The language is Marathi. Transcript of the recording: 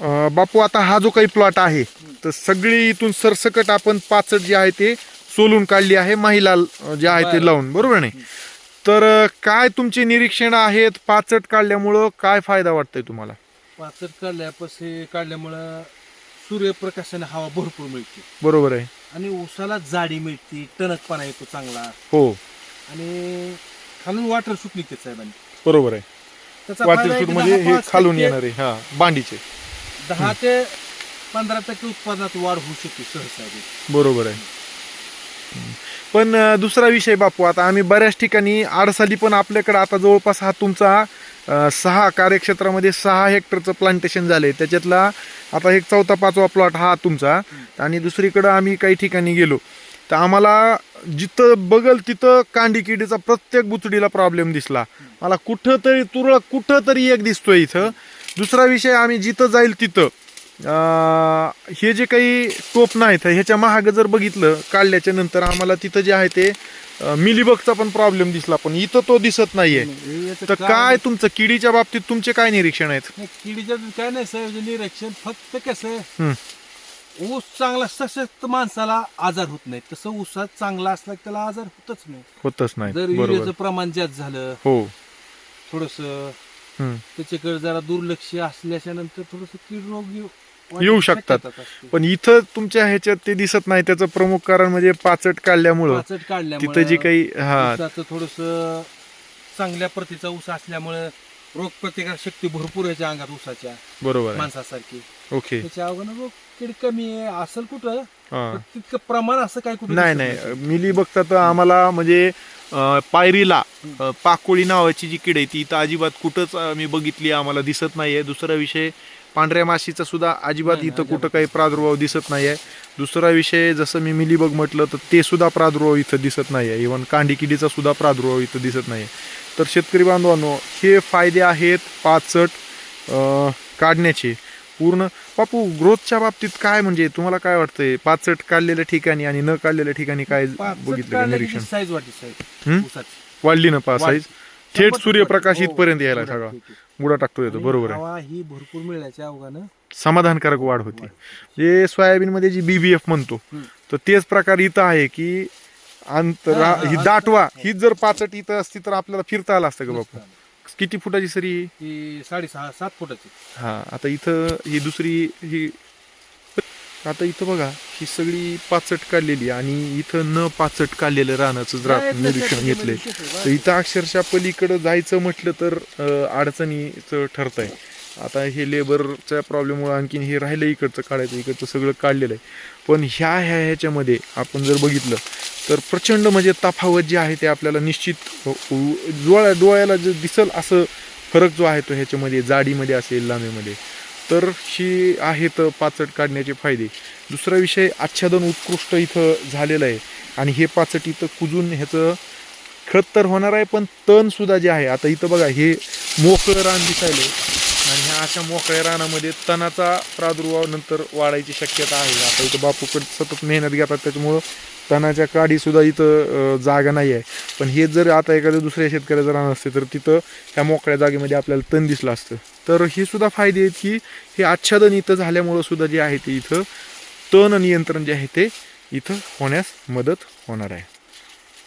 अं, बापू आता हा जो काही प्लॉट आहे तर सगळी इथून सरसकट आपण पाचट जे आहे ते सोलून काढली आहे महिला अं, जे आहे ते. लावून. बरोबर नाही? तर अं, काय तुमचे निरीक्षण आहेत पाचट काढल्यामुळं? काय फायदा वाटतोय तुम्हाला? पाचट काढल्यापासून काढल्यामुळं सूर्यप्रकाशाने हवा भरपूर मिळते. बरोबर आहे. आणि ऊसाला जाडी मिळते टणकपणा येतो चांगला. हो. आणि खालून वॉटर सूट निघते साहेबांनी. बरोबर आहे. त्याचा फायदा वाटर आहे सूट म्हणजे दहा हे पाच खालून टक्के- येणार आहे हा बांडीचे दहा ते पंधरा टक्के उत्पादनात वाढ होऊ शकते सहसा बरोबर आहे. पण दुसरा विषय बापू आता आम्ही बऱ्याच ठिकाणी आडसाली पण आपल्याकडे आता जवळपास हा तुमचा सहा कार्यक्षेत्रामध्ये सहा हेक्टरचं प्लांटेशन झालंय. त्याच्यातला आता एक चौथा पाचवा प्लॉट हा तुमचा. आणि दुसरीकडं आम्ही काही ठिकाणी गेलो. तर आम्हाला जिथं बघल तिथं कांडी किडीचा प्रत्येक बुचडीला प्रॉब्लेम दिसला. मला कुठं तरी तुरळक कुठं तरी एक दिसतोय इथं. दुसरा विषय आम्ही जिथं जाईल तिथं. हे जे काही टोप नाहीत ह्याच्या महाग जर बघितलं काढल्याच्या नंतर आम्हाला तिथं जे आहे ते मिलीबगचा पण प्रॉब्लेम दिसला पण इथं तो दिसत नाहीये. तर काय तुमचं? किडीच्या बाबतीत तुमचे काय निरीक्षण आहेत? नाही, किडीचं काय नाही साहेब निरीक्षण फक्त कसं. ऊस चांगला सशक्त माणसाला आजार होत नाही तसं ऊसात चांगला असला की त्याला आजार होतच नाही होतच नाही जर प्रमाण जास्त झालं हो. थोडस. त्याच्याकडे जरा दुर्लक्ष असल्याच्या नंतर थोडस कीड रोग येऊ- शकतात. पण इथं तुमच्या ह्याच्यात ते दिसत नाही. त्याचं प्रमुख कारण म्हणजे पाचट काढल्यामुळं. पाचट काढल्यामुळे तिथं जी काही हा. थोडस चांगल्या प्रतीचा ऊस असल्यामुळे रोग प्रतिकार शक्ती भरपूर याच्या अंगात ऊसाच्या. बरोबर माणसासारखी. ओके. त्याच्या अवघानं रोग कीड कमी आहे. असेल कुठं? हा. तितकं प्रमाण असं काय कुठं नाही दिसत नाही. मिली बघता तर आम्हाला म्हणजे अं, पायरीला अं, पाकोळी नावाची जी किड आहे ती इथं अजिबात कुठंच अं, मी बघितली आम्हाला दिसत नाहीये. दुसरा विषय पांढऱ्या माशीचा सुद्धा अजिबात नाही, इथं कुठं काही प्रादुर्भाव दिसत नाहीये. दुसरा विषय जसं मी मिलीबग म्हटलं तर ते सुद्धा प्रादुर्भाव इथं दिसत नाहीये. इव्हन कांडी किडीचा सुद्धा प्रादुर्भाव इथं दिसत नाहीये. तर शेतकरी बांधवांनो हे फायदे आहेत पाचट अं, काढण्याचे. पूर्ण बापू ग्रोथच्या बाबतीत काय म्हणजे तुम्हाला काय वाटतंय? पाचट काढलेल्या ठिकाणी आणि न काढलेल्या ठिकाणी काय बघितलं निरीक्षण? साईज? ऊसाची. वाढली ना पा वाढ- साईज थेट शंभर सूर्यप्रकाश टक्के. इथपर्यंत हो, यायला शंभर सगळा. टक्के. बुडा टाकतो येतो आणि बरोबर आहे. हवा ही भरपूर अवघानं समाधानकारक वाढ होती. जे सोयाबीन मध्ये जी बीबीएफ म्हणतो हम्म. तर तेच प्रकार इथं आहे की अंतरा हा, हा, ही हा. दाटवा. ही. जर पाचट इथं असती तर आपल्याला फिरता आलं असतं का बापू? किती फुटाची सरी ही? ही साडेसहा सात फुटाची. हा आता इथं ही दुसरी ही आता इथं बघा ही सगळी पाचट काढलेली आणि इथं न पाचट काढलेलं रानाचं जर आपण निरीक्षण घेतलंय. तर इथं अक्षरशः पलीकडं जायचं म्हटलं तर अं, अडचणीचं ठरत आहे आता हे लेबरच्या प्रॉब्लेममुळे आणखीन हे राहिलं इकडचं काढायचं इकडचं सगळं काढलेलं आहे. पण ह्या ह्या ह्याच्यामध्ये आपण जर बघितलं तर प्रचंड म्हणजे तफावत जी आहे ते आपल्याला निश्चित हो, डोळ्या डोळ्याला जे दिसल असं फरक जो आहे तो ह्याच्यामध्ये जाडीमध्ये असेल लांबीमध्ये. तर ही आहेत पाचट काढण्याचे फायदे. दुसरा विषय आच्छादन उत्कृष्ट इथं झालेलं आहे. आणि हे पाचट इथं कुजून ह्याचं खत तर होणार आहे पण तणसुद्धा जे आहे आता इथं बघा हे मोकळं रान दिसायलं अशा मोकळ्या रानामध्ये तणाचा प्रादुर्भाव नंतर वाढायची शक्यता आहे. आता इथं बापूकडे सतत मेहनत घेतात त्याच्यामुळं तणाच्या काडीसुद्धा इथं जागा नाही आहे. पण हे जर आता एखाद्या दुसऱ्या शेतकऱ्याचं रान असते तर तिथं ह्या मोकळ्या जागेमध्ये आपल्याला तण दिसलं असतं. तर हे सुद्धा फायदे आहेत की हे आच्छादन इथं झाल्यामुळं सुद्धा जे आहे ते इथं तण नियंत्रण जे आहे ते इथं होण्यास मदत होणार आहे.